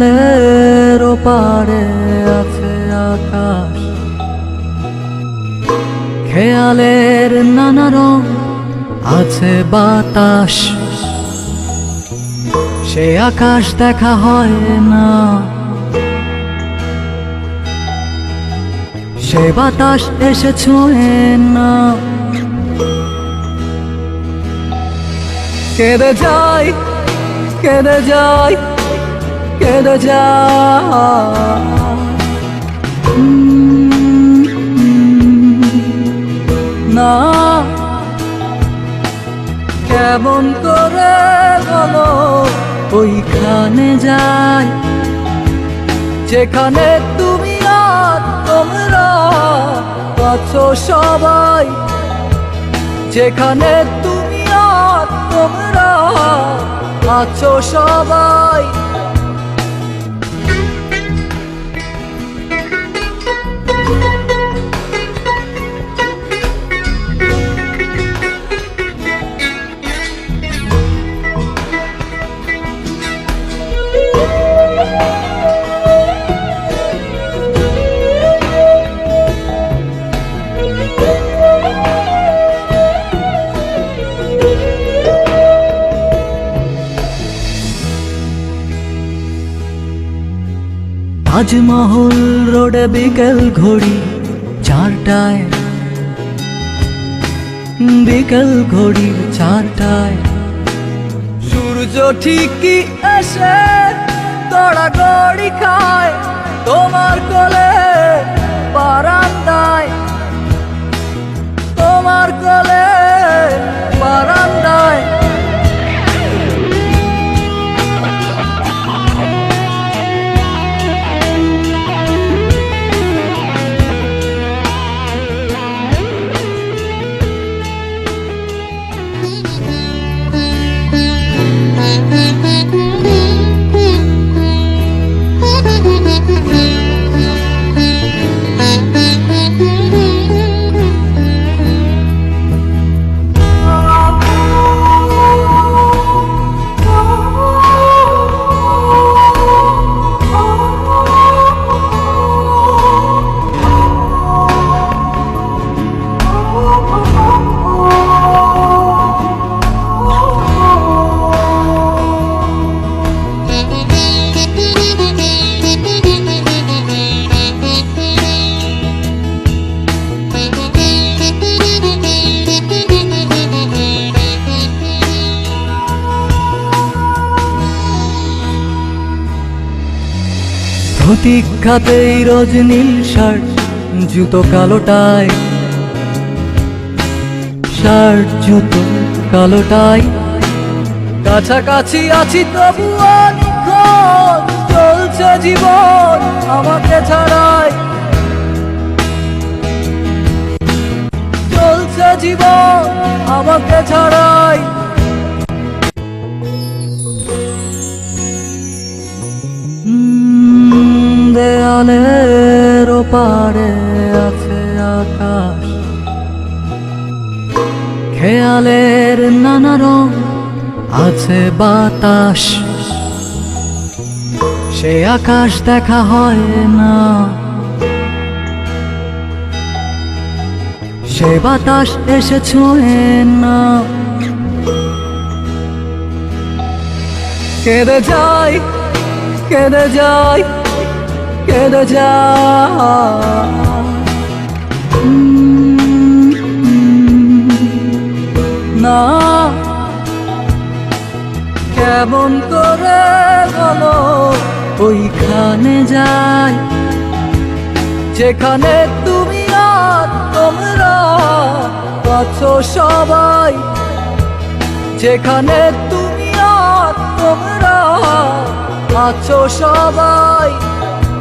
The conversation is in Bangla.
দেয়ালের ওপারে আছে আকাশ। খেয়ালের নানা রং আছে বাতাস। সে আকাশ দেখা হয় না। সে বাতাস এসে ছোঁয়ে না। কেঁদে যাই কেঁদে যাই কেঁদে যাই না। কেমন করে বলো, ওইখানে যাই। যেখানে তুমি আর তোমরা আছো সবাই। যেখানে তুমি আর তোমরা আছো সবাই। তাজমহল রোডে বিকেল ঘড়ি চারটায়। বিকেল ঘড়ি চারটায়। সূর্য ঠিকই এসে গড়াগড়ি খায়। প্রতীক্ষাতেই রোজ নীল শার্ট, জুতো কালো টাই শার্ট, জুতো কালো টাই কাছাকাছি আছি নিখোঁজ, চলছে জীবন আমাকে ছাড়াই। চলছে জীবন আমাকে ছাড়াই। দেয়ালের ওপারে আছে আকাশ। খেয়ালের নানা রং আছে বাতাস। সে আকাশ দেখা হয় না। সে বাতাস এসে ছোঁয়ে না। কেঁদে যাই কেঁদে যাই কেঁদে যাই না, কেমন করে বলো, ওইখানে যাই। যেখানে তুমি আর তোমরা আছো সবাই। যেখানে তুমি আর তোমরা আছো সবাই।